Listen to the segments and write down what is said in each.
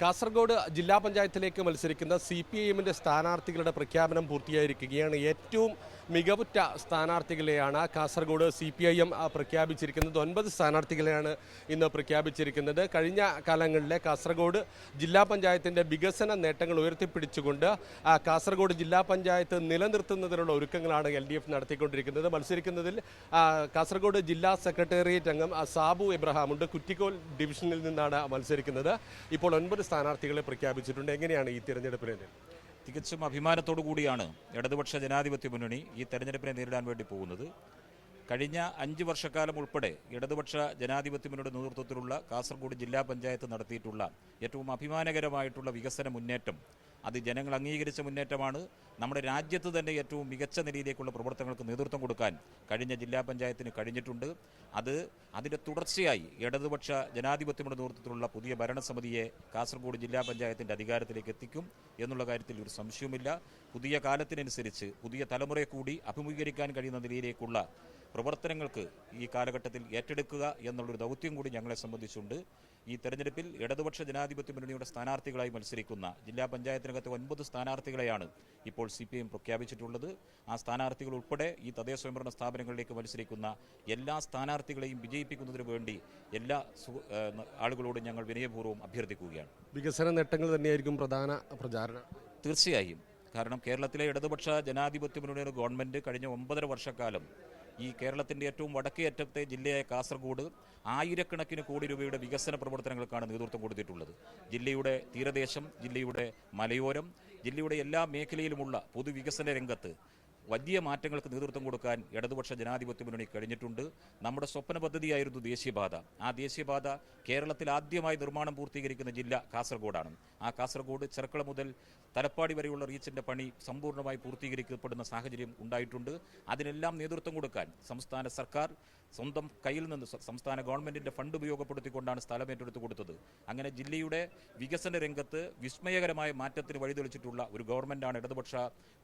കാസർഗോഡ് ജില്ലാ പഞ്ചായത്തിലേക്ക് മത്സരിക്കുന്ന സി പി ഐ എമ്മിന്റെ സ്ഥാനാർത്ഥികളുടെ പ്രഖ്യാപനം പൂർത്തിയായിരിക്കുകയാണ്. ഏറ്റവും മികവുറ്റ സ്ഥാനാർത്ഥികളെയാണ് Kasaragod C P I M പ്രഖ്യാപിച്ചിരിക്കുന്നത്. ഒൻപത് സ്ഥാനാർത്ഥികളെയാണ് ഇന്ന് പ്രഖ്യാപിച്ചിരിക്കുന്നത്. കഴിഞ്ഞ കാലങ്ങളിലെ കാസർഗോഡ് ജില്ലാ പഞ്ചായത്തിന്റെ വികസന നേട്ടങ്ങൾ ഉയർത്തിപ്പിടിച്ചുകൊണ്ട് കാസർഗോഡ് ജില്ലാ പഞ്ചായത്ത് നിലനിർത്തുന്നതിനുള്ള ഒരുക്കങ്ങളാണ് എൽ ഡി എഫ് നടത്തിക്കൊണ്ടിരിക്കുന്നത്. മത്സരിക്കുന്നതിൽ കാസർഗോഡ് ജില്ലാ സെക്രട്ടേറിയറ്റ് അംഗം സാബു എബ്രഹാമുണ്ട്. കുറ്റിക്കോൽ ഡിവിഷനിൽ നിന്നാണ് മത്സരിക്കുന്നത്. ഇപ്പോൾ ഒൻപത് സ്ഥാനാർത്ഥികളെ പ്രഖ്യാപിച്ചിട്ടുണ്ട്. എങ്ങനെയാണ് ഈ തിരഞ്ഞെടുപ്പിനെ തികച്ചും അഭിമാനത്തോടു കൂടിയാണ് ഇടതുപക്ഷ ജനാധിപത്യ മുന്നണി ഈ തെരഞ്ഞെടുപ്പിനെ നേരിടാൻ വേണ്ടി പോകുന്നത്. കഴിഞ്ഞ അഞ്ച് വർഷക്കാലം ഉൾപ്പെടെ ഇടതുപക്ഷ ജനാധിപത്യ മുന്നണിയുടെ നേതൃത്വത്തിലുള്ള കാസർഗോഡ് ജില്ലാ പഞ്ചായത്ത് നടത്തിയിട്ടുള്ള ഏറ്റവും അഭിമാനകരമായിട്ടുള്ള വികസന മുന്നേറ്റം. അത് ജനങ്ങൾ അംഗീകരിച്ച മുന്നേറ്റമാണ്. നമ്മുടെ രാജ്യത്ത് തന്നെ ഏറ്റവും മികച്ച നിലയിലേക്കുള്ള പ്രവർത്തനങ്ങൾക്ക് നേതൃത്വം കൊടുക്കാൻ കഴിഞ്ഞ ജില്ലാ പഞ്ചായത്തിന് കഴിഞ്ഞിട്ടുണ്ട്. അത് അതിന്റെ തുടർച്ചയായി ഇടതുപക്ഷ ജനാധിപത്യമുടെ നേതൃത്വത്തിലുള്ള പുതിയ ഭരണസമിതിയെ കാസർഗോഡ് ജില്ലാ പഞ്ചായത്തിന്റെ അധികാരത്തിലേക്ക് എത്തിക്കും എന്നുള്ള കാര്യത്തിൽ ഒരു സംശയവുമില്ല. പുതിയ കാലത്തിനനുസരിച്ച് പുതിയ തലമുറയെ കൂടി അഭിമുഖീകരിക്കാൻ കഴിയുന്ന നിലയിലേക്കുള്ള പ്രവർത്തനങ്ങൾക്ക് ഈ കാലഘട്ടത്തിൽ ഏറ്റെടുക്കുക എന്നുള്ളൊരു ദൗത്യം കൂടി ഞങ്ങളെ സംബന്ധിച്ചുണ്ട്. ഈ തെരഞ്ഞെടുപ്പിൽ ഇടതുപക്ഷ ജനാധിപത്യ മുന്നണിയുടെ സ്ഥാനാർത്ഥികളായി മത്സരിക്കുന്ന ജില്ലാ പഞ്ചായത്തിനകത്തെ ഒൻപത് സ്ഥാനാർത്ഥികളെയാണ് ഇപ്പോൾ സി പി എം പ്രഖ്യാപിച്ചിട്ടുള്ളത്. ആ സ്ഥാനാർത്ഥികൾ ഉൾപ്പെടെ ഈ തദ്ദേശ സ്വയംഭരണ സ്ഥാപനങ്ങളിലേക്ക് മത്സരിക്കുന്ന എല്ലാ സ്ഥാനാർത്ഥികളെയും വിജയിപ്പിക്കുന്നതിന് വേണ്ടി എല്ലാ ആളുകളോടും ഞങ്ങൾ വിനയപൂർവം അഭ്യർത്ഥിക്കുകയാണ്. വികസന നേട്ടങ്ങൾ തന്നെയായിരിക്കും പ്രധാന പ്രചാരണം. തീർച്ചയായും. കാരണം കേരളത്തിലെ ഇടതുപക്ഷ ജനാധിപത്യ മുന്നണിയുടെ ഗവൺമെന്റ് കഴിഞ്ഞ ഒമ്പതര വർഷക്കാലം ഈ കേരളത്തിന്റെ ഏറ്റവും വടക്കേ അറ്റത്തെ ജില്ലയായ കാസർഗോഡ് ആയിരക്കണക്കിന് കോടി രൂപയുടെ വികസന പ്രവർത്തനങ്ങൾക്കാണ് നേതൃത്വം കൊടുത്തിട്ടുള്ളത്. ജില്ലയുടെ തീരദേശം ജില്ലയുടെ മലയോരം ജില്ലയുടെ എല്ലാ മേഖലയിലുമുള്ള പൊതുവികസന രംഗത്ത് വലിയ മാറ്റങ്ങൾക്ക് നേതൃത്വം കൊടുക്കാൻ ഇടതുപക്ഷ ജനാധിപത്യ മുന്നണി കഴിഞ്ഞിട്ടുണ്ട്. നമ്മുടെ സ്വപ്ന പദ്ധതിയായിരുന്നു ദേശീയപാത. ആ ദേശീയപാത കേരളത്തിൽ ആദ്യമായി നിർമ്മാണം പൂർത്തീകരിക്കുന്ന ജില്ല കാസർഗോഡാണ്. ആ കാസർഗോഡ് ചെറുക്കള മുതൽ തലപ്പാടി വരെയുള്ള റീച്ചിന്റെ പണി സമ്പൂർണമായി പൂർത്തീകരിക്കപ്പെടുന്ന സാഹചര്യം ഉണ്ടായിട്ടുണ്ട്. അതിനെല്ലാം നേതൃത്വം കൊടുക്കാൻ സംസ്ഥാന സർക്കാർ സ്വന്തം കയ്യിൽ നിന്ന് സംസ്ഥാന ഗവൺമെന്റിന്റെ ഫണ്ട് ഉപയോഗപ്പെടുത്തിക്കൊണ്ടാണ് സ്ഥലം ഏറ്റെടുത്ത് കൊടുത്തത്. അങ്ങനെ ജില്ലയുടെ വികസന രംഗത്ത് വിസ്മയകരമായ മാറ്റത്തിന് വഴിതെളിച്ചിട്ടുള്ള ഒരു ഗവൺമെന്റാണ് ഇടതുപക്ഷ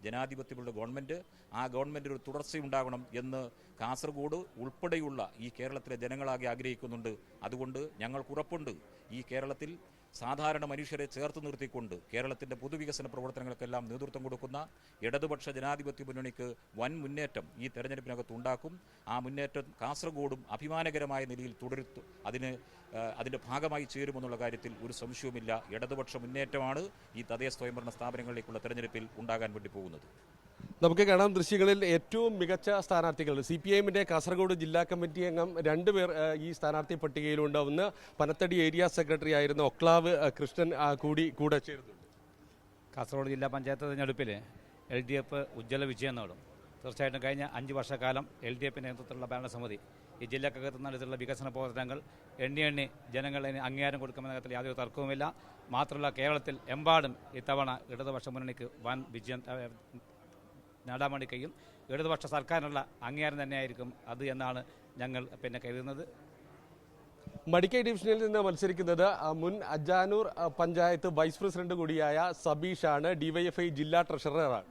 ജനാധിപത്യമുള്ള ഗവൺമെന്റ്. ആ ഗവൺമെന്റിന് ഒരു തുടർച്ചയുണ്ടാകണം എന്ന് കാസർഗോഡ് ഉൾപ്പെടെയുള്ള ഈ കേരളത്തിലെ ജനങ്ങളാകെ ആഗ്രഹിക്കുന്നുണ്ട്. അതുകൊണ്ട് ഞങ്ങൾക്ക് ഉറപ്പുണ്ട് ഈ കേരളത്തിൽ സാധാരണ മനുഷ്യരെ ചേർത്ത് നിർത്തിക്കൊണ്ട് കേരളത്തിന്റെ പൊതുവികസന പ്രവർത്തനങ്ങൾക്കെല്ലാം നേതൃത്വം കൊടുക്കുന്ന ഇടതുപക്ഷ ജനാധിപത്യ മുന്നണിക്ക് വൻ മുന്നേറ്റം ഈ തെരഞ്ഞെടുപ്പിനകത്ത് ഉണ്ടാക്കും ആ മുന്നേറ്റം കാസർഗോഡും അഭിമാനകരമായ നിലയിൽ തുടരുത്തു. അതിന് അതിന്റെ ഭാഗമായി ചേരുമെന്നുള്ള കാര്യത്തിൽ ഒരു സംശയവുമില്ല. ഇടതുപക്ഷ മുന്നേറ്റമാണ് ഈ തദ്ദേശ സ്വയംഭരണ സ്ഥാപനങ്ങളിലേക്കുള്ള തെരഞ്ഞെടുപ്പിൽ ഉണ്ടാകാൻ വേണ്ടി പോകുന്നത്. നമുക്ക് കാണാം ദൃശ്യങ്ങളിൽ ഏറ്റവും മികച്ച സ്ഥാനാർത്ഥികൾ. സി പി ഐഎമ്മിന്റെ കാസർഗോഡ് ജില്ലാ കമ്മിറ്റി അംഗം രണ്ടുപേർ ഈ സ്ഥാനാർത്ഥി പട്ടികയിലുണ്ട് ഒന്ന് പനത്തടി ഏരിയ സെക്രട്ടറി ആയിരുന്ന ഒക്ലാവ് കൃഷ്ണൻ കൂടി കൂടെ ചേരുന്നുണ്ട്. കാസർഗോഡ് ജില്ലാ പഞ്ചായത്ത് തിരഞ്ഞെടുപ്പിൽ എൽ ഡി എഫ് ഉജ്ജ്വല വിജയം നേടും. തീർച്ചയായിട്ടും കഴിഞ്ഞ അഞ്ച് വർഷക്കാലം എൽ ഡി എഫിന്റെ നേതൃത്വത്തിലുള്ള ഭരണസമിതി ഈ ജില്ലക്കകത്ത് നടത്തിയുള്ള വികസന പ്രവർത്തനങ്ങൾ എണ്ണി എണ്ണി ജനങ്ങളതിന് അംഗീകാരം കൊടുക്കുമെന്ന കാര്യത്തിൽ യാതൊരു തർക്കവുമില്ല. മാത്രമല്ല കേരളത്തിൽ എമ്പാടും ഇത്തവണ ഇടതുപക്ഷ മുന്നണിക്ക് വൻ വിജയം നേടാൻ വേണ്ടി കഴിയും ഇടതുപക്ഷ സർക്കാരിനുള്ള അംഗീകാരം തന്നെയായിരിക്കും അത് എന്നാണ് ഞങ്ങൾ പിന്നെ കരുതുന്നത്. മടിക്കൈ ഡിവിഷനിൽ നിന്ന് മത്സരിക്കുന്നത് മുൻ അജാനൂർ പഞ്ചായത്ത് വൈസ് പ്രസിഡന്റ് കൂടിയായ സബീഷാണ്. ഡിവൈഎഫ്ഐ ജില്ലാ ട്രഷററാണ്.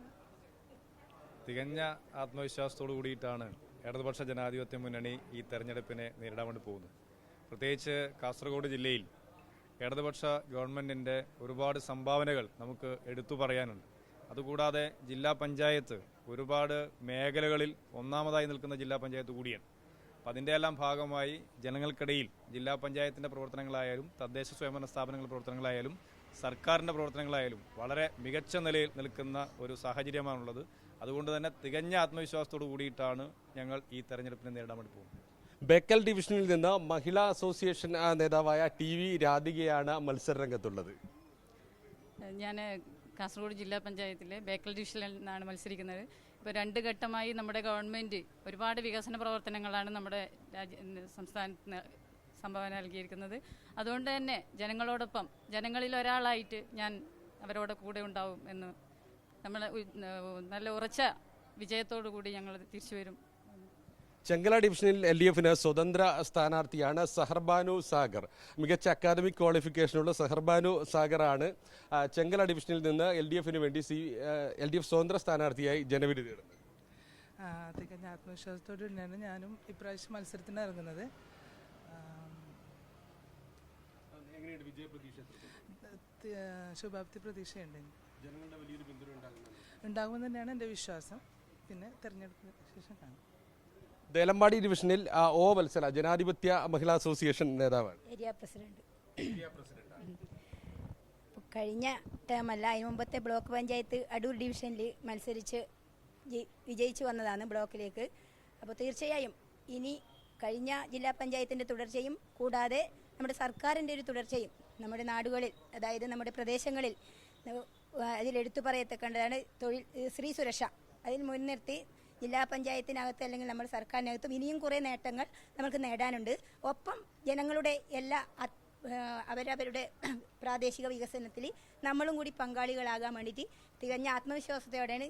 തികഞ്ഞ ആത്മവിശ്വാസത്തോടു കൂടിയിട്ടാണ് ഇടതുപക്ഷ ജനാധിപത്യ മുന്നണി ഈ തെരഞ്ഞെടുപ്പിനെ നേരിടാൻ വേണ്ടി പോകുന്നത്. പ്രത്യേകിച്ച് കാസർഗോഡ് ജില്ലയിൽ ഇടതുപക്ഷ ഗവൺമെന്റിന്റെ ഒരുപാട് സംഭാവനകൾ നമുക്ക് എടുത്തു പറയാനുണ്ട്. അതുകൂടാതെ ജില്ലാ പഞ്ചായത്ത് ഒരുപാട് മേഖലകളിൽ ഒന്നാമതായി നിൽക്കുന്ന ജില്ലാ പഞ്ചായത്ത് കൂടിയാണ്. അപ്പം അതിന്റെ എല്ലാം ഭാഗമായി ജനങ്ങൾക്കിടയിൽ ജില്ലാ പഞ്ചായത്തിന്റെ പ്രവർത്തനങ്ങളായാലും തദ്ദേശ സ്വയംഭരണ സ്ഥാപനങ്ങളുടെ പ്രവർത്തനങ്ങളായാലും സർക്കാരിന്റെ പ്രവർത്തനങ്ങളായാലും വളരെ മികച്ച നിലയിൽ നിൽക്കുന്ന ഒരു സാഹചര്യമാണുള്ളത്. അതുകൊണ്ട് തന്നെ തികഞ്ഞ ആത്മവിശ്വാസത്തോടു കൂടിയിട്ടാണ് ഞങ്ങൾ ഈ തെരഞ്ഞെടുപ്പിനെ നേരിടാൻ വേണ്ടി പോകുന്നത്. ബേക്കൽ ഡിവിഷനിൽ നിന്ന് മഹിളാ അസോസിയേഷൻ നേതാവായ ടി വി രാധികയാണ് മത്സരരംഗത്തുള്ളത് ഞാൻ കാസർഗോഡ് ജില്ലാ പഞ്ചായത്തിലെ ബേക്കൽ ഡിവിഷനിൽ നിന്നാണ് മത്സരിക്കുന്നത്. ഇപ്പോൾ രണ്ട് ഘട്ടമായി നമ്മുടെ ഗവൺമെന്റ് ഒരുപാട് വികസന പ്രവർത്തനങ്ങളാണ് നമ്മുടെ രാജ്യ സംസ്ഥാനത്തിന് സംഭാവന നൽകിയിരിക്കുന്നത്. അതുകൊണ്ട് തന്നെ ജനങ്ങളോടൊപ്പം ജനങ്ങളിൽ ഒരാളായിട്ട് ഞാൻ അവരോട് കൂടെ ഉണ്ടാവും എന്ന് നമ്മൾ നല്ല ഉറച്ച വിജയത്തോടു കൂടി ഞങ്ങൾ തിരിച്ചു വരും. ചെങ്കല ഡിവിഷനിൽ എൽ ഡി എഫിന് സ്വതന്ത്ര സ്ഥാനാർത്ഥിയാണ് സഹർബാനു സാഗർ. മികച്ച അക്കാദമിക് ക്വാളിഫിക്കേഷനുള്ള സഹർബാനു സാഗറാണ് ചെങ്കല ഡിവിഷനിൽ നിന്ന് എൽ ഡി എഫിന് വേണ്ടി സി എൽ ഡി എഫ് സ്വതന്ത്ര സ്ഥാനാർത്ഥിയായി ജനവിധി തേടുന്നത്. തികഞ്ഞ ആത്മവിശ്വാസത്തോടെ തന്നെയാണ് ഞാനും ഇപ്രാവശ്യം മത്സരത്തിന് ഇറങ്ങുന്നത്. ശുഭാപ്തി പ്രതീക്ഷയുണ്ട്. ഉണ്ടാകുമെന്ന് തന്നെയാണ് എന്റെ വിശ്വാസം. പിന്നെ തെരഞ്ഞെടുപ്പിന് ശേഷം കാണാം. ദേലമ്പാടി ഡിവിഷനിൽ ഓ വത്സല ജനാധിപത്യ മഹിളാ അസോസിയേഷൻ നേതാവാണ്. Area president. കഴിഞ്ഞ ടേമല്ല അതിന് മുമ്പത്തെ ബ്ലോക്ക് പഞ്ചായത്ത് അടൂർ ഡിവിഷനിൽ മത്സരിച്ച് ജയി- വിജയിച്ചു വന്നതാണ് ബ്ലോക്കിലേക്ക്. അപ്പോൾ തീർച്ചയായും ഇനി കഴിഞ്ഞ ജില്ലാ പഞ്ചായത്തിന്റെ തുടർച്ചയും കൂടാതെ നമ്മുടെ സർക്കാരിന്റെ ഒരു തുടർച്ചയും നമ്മുടെ നാടുകളിൽ അതായത് നമ്മുടെ പ്രദേശങ്ങളിൽ അതിലെടുത്തു പറയത്തക്കേണ്ടതാണ് തൊഴിൽ സ്ത്രീ സുരക്ഷ. അതിൽ മുൻനിർത്തി ജില്ലാ പഞ്ചായത്തിനകത്ത് അല്ലെങ്കിൽ നമ്മുടെ സർക്കാരിനകത്തും ഇനിയും കുറേ നേട്ടങ്ങൾ നമുക്ക് നേടാനുണ്ട്. ഒപ്പം ജനങ്ങളുടെ എല്ലാ അവരവരുടെ പ്രാദേശിക വികസനത്തിൽ നമ്മളും കൂടി പങ്കാളികളാകാൻ വേണ്ടിയിട്ട് തികഞ്ഞ ആത്മവിശ്വാസത്തോടെയാണ്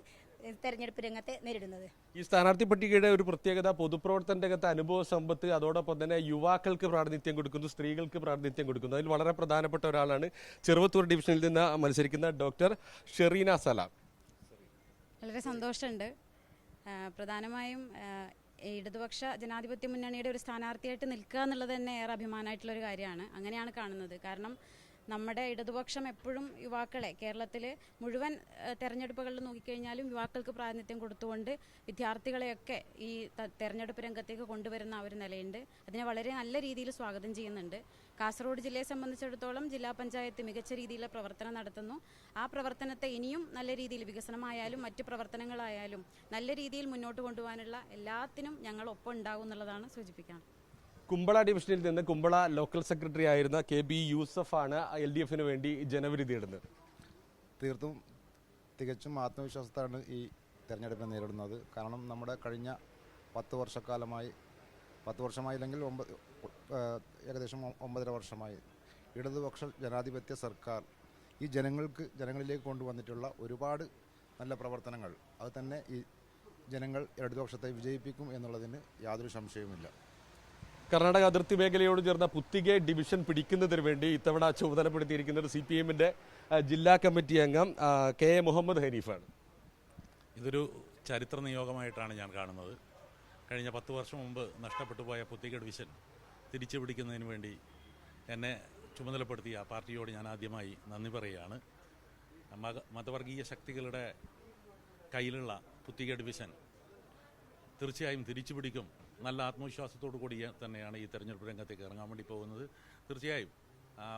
തെരഞ്ഞെടുപ്പ് രംഗത്തെ നേരിടുന്നത്. ഈ സ്ഥാനാർത്ഥി പട്ടികയുടെ ഒരു പ്രത്യേകത പൊതുപ്രവർത്തന രംഗത്തെ അനുഭവ സമ്പത്ത് അതോടൊപ്പം തന്നെ യുവാക്കൾക്ക് പ്രാതിനിധ്യം കൊടുക്കുന്നു സ്ത്രീകൾക്ക് പ്രാതിനിധ്യം കൊടുക്കുന്നു. അതിൽ വളരെ പ്രധാനപ്പെട്ട ഒരാളാണ് ചെറുവത്തൂർ ഡിവിഷനിൽ നിന്ന് മത്സരിക്കുന്ന ഡോക്ടർ ഷെറീന സലാം. വളരെ സന്തോഷമുണ്ട്. പ്രധാനമായും ഇടതുപക്ഷ ജനാധിപത്യ മുന്നണിയുടെ ഒരു സ്ഥാനാർത്ഥിയായിട്ട് നിൽക്കുക എന്നുള്ളത് തന്നെ ഏറെ അഭിമാനമായിട്ടുള്ള ഒരു കാര്യമാണ്. അങ്ങനെയാണ് കാണുന്നത്. കാരണം നമ്മുടെ ഇടതുപക്ഷം എപ്പോഴും യുവാക്കളെ കേരളത്തിൽ മുഴുവൻ തെരഞ്ഞെടുപ്പുകളിൽ നോക്കിക്കഴിഞ്ഞാലും യുവാക്കൾക്ക് പ്രാതിനിധ്യം കൊടുത്തുകൊണ്ട് വിദ്യാർത്ഥികളെയൊക്കെ ഈ തെരഞ്ഞെടുപ്പ് രംഗത്തേക്ക് കൊണ്ടുവരുന്ന ഒരു നിലയുണ്ട്. അതിനെ വളരെ നല്ല രീതിയിൽ സ്വാഗതം ചെയ്യുന്നുണ്ട്. കാസർഗോഡ് ജില്ലയെ സംബന്ധിച്ചിടത്തോളം ജില്ലാ പഞ്ചായത്ത് മികച്ച രീതിയിലുള്ള പ്രവർത്തനം നടത്തുന്നു. ആ പ്രവർത്തനത്തെ ഇനിയും നല്ല രീതിയിൽ വികസനമായാലും മറ്റു പ്രവർത്തനങ്ങളായാലും നല്ല രീതിയിൽ മുന്നോട്ട് കൊണ്ടുപോകാനുള്ള എല്ലാത്തിനും ഞങ്ങൾ ഒപ്പം ഉണ്ടാകും എന്നുള്ളതാണ് സൂചിപ്പിക്കാൻ കുമ്പള ഡിവിഷനിൽ നിന്ന് കുമ്പള ലോക്കൽ സെക്രട്ടറി ആയിരുന്ന കെ ബി യൂസഫാണ് എൽ ഡി എഫിന് വേണ്ടി ജനവിധി തേടുന്നത്. തീർത്തും തികച്ചും ആത്മവിശ്വാസത്താണ് ഈ തെരഞ്ഞെടുപ്പിനെ നേരിടുന്നത്. കാരണം നമ്മുടെ കഴിഞ്ഞ പത്ത് വർഷക്കാലമായി പത്ത് വർഷമായില്ലെങ്കിൽ ഒമ്പത് ഏകദേശം ഒമ്പതര വർഷമായി ഇടതുപക്ഷ ജനാധിപത്യ സർക്കാർ ഈ ജനങ്ങൾക്ക് ജനങ്ങളിലേക്ക് കൊണ്ടുവന്നിട്ടുള്ള ഒരുപാട് നല്ല പ്രവർത്തനങ്ങൾ അത് തന്നെ ഈ ജനങ്ങൾ ഇടതുപക്ഷത്തെ വിജയിപ്പിക്കും എന്നുള്ളതിന് യാതൊരു സംശയവുമില്ല. കർണാടക അതിർത്തി മേഖലയോട് ചേർന്ന പുത്തികെ ഡിവിഷൻ പിടിക്കുന്നതിന് വേണ്ടി ഇത്തവണ ചുമതലപ്പെടുത്തിയിരിക്കുന്നത് സി പി എമ്മിന്റെ ജില്ലാ കമ്മിറ്റി അംഗം കെ എ മുഹമ്മദ് ഹനീഫാണ്. ഇതൊരു ചരിത്ര നിയോഗമായിട്ടാണ് ഞാൻ കാണുന്നത്. കഴിഞ്ഞ പത്ത് വർഷം മുമ്പ് നഷ്ടപ്പെട്ടു പോയ പുത്തിക ഡിവിഷൻ തിരിച്ചു പിടിക്കുന്നതിന് വേണ്ടി എന്നെ ചുമതലപ്പെടുത്തിയ പാർട്ടിയോട് ഞാൻ ആദ്യമായി നന്ദി പറയുകയാണ്. മത മതവർഗീയ ശക്തികളുടെ കയ്യിലുള്ള പുത്തിക ഡിവിഷൻ തീർച്ചയായും തിരിച്ചു പിടിക്കും നല്ല ആത്മവിശ്വാസത്തോടു കൂടി തന്നെയാണ് ഈ തെരഞ്ഞെടുപ്പ് രംഗത്തേക്ക് ഇറങ്ങാൻ വേണ്ടി പോകുന്നത്. തീർച്ചയായും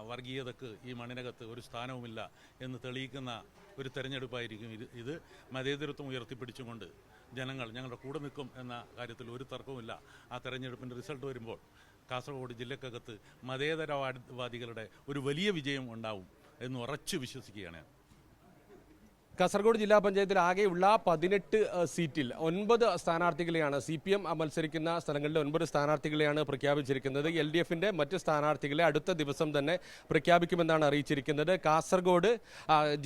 വർഗീയതക്ക് ഈ മണ്ണിനകത്ത് ഒരു സ്ഥാനവുമില്ല എന്ന് തെളിയിക്കുന്ന ഒരു തെരഞ്ഞെടുപ്പായിരിക്കും ഇത്. ഇത് മതേതരത്വം ഉയർത്തിപ്പിടിച്ചുകൊണ്ട് ജനങ്ങൾ ഞങ്ങളുടെ കൂടെ നിൽക്കും എന്ന കാര്യത്തിൽ ഒരു തർക്കവുമില്ല. ആ തെരഞ്ഞെടുപ്പിന്റെ റിസൾട്ട് വരുമ്പോൾ കാസർഗോഡ് ജില്ലക്കകത്ത് മതേതരവാദികളുടെ ഒരു വലിയ വിജയം ഉണ്ടാവും എന്ന് ഉറച്ചു വിശ്വസിക്കുകയാണ് ഞാൻ. കാസർഗോഡ് ജില്ലാ പഞ്ചായത്തിൽ ആകെയുള്ള പതിനെട്ട് സീറ്റിൽ ഒൻപത് സ്ഥാനാർത്ഥികളെയാണ് സി പി എം മത്സരിക്കുന്ന സ്ഥലങ്ങളിൽ ഒൻപത് സ്ഥാനാർത്ഥികളെയാണ് പ്രഖ്യാപിച്ചിരിക്കുന്നത്. എൽ ഡി എഫിന്റെ മറ്റ് സ്ഥാനാർത്ഥികളെ അടുത്ത ദിവസം തന്നെ പ്രഖ്യാപിക്കുമെന്നാണ് അറിയിച്ചിരിക്കുന്നത്. കാസർഗോഡ്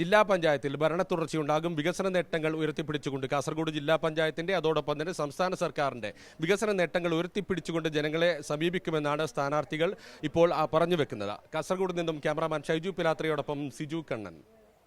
ജില്ലാ പഞ്ചായത്തിൽ ഭരണ തുടർച്ചയുണ്ടാകും വികസന നേട്ടങ്ങൾ ഉയർത്തിപ്പിടിച്ചുകൊണ്ട് കാസർഗോഡ് ജില്ലാ പഞ്ചായത്തിന്റെ അതോടൊപ്പം തന്നെ സംസ്ഥാന സർക്കാരിന്റെ വികസന നേട്ടങ്ങൾ ഉയർത്തിപ്പിടിച്ചുകൊണ്ട് ജനങ്ങളെ സമീപിക്കുമെന്നാണ് സ്ഥാനാർത്ഥികൾ ഇപ്പോൾ പറഞ്ഞു വെക്കുന്നത്. കാസർഗോഡ് നിന്നും ക്യാമറാമാൻ ഷൈജു പിലാത്രയോടൊപ്പം സിജു കണ്ണൻ.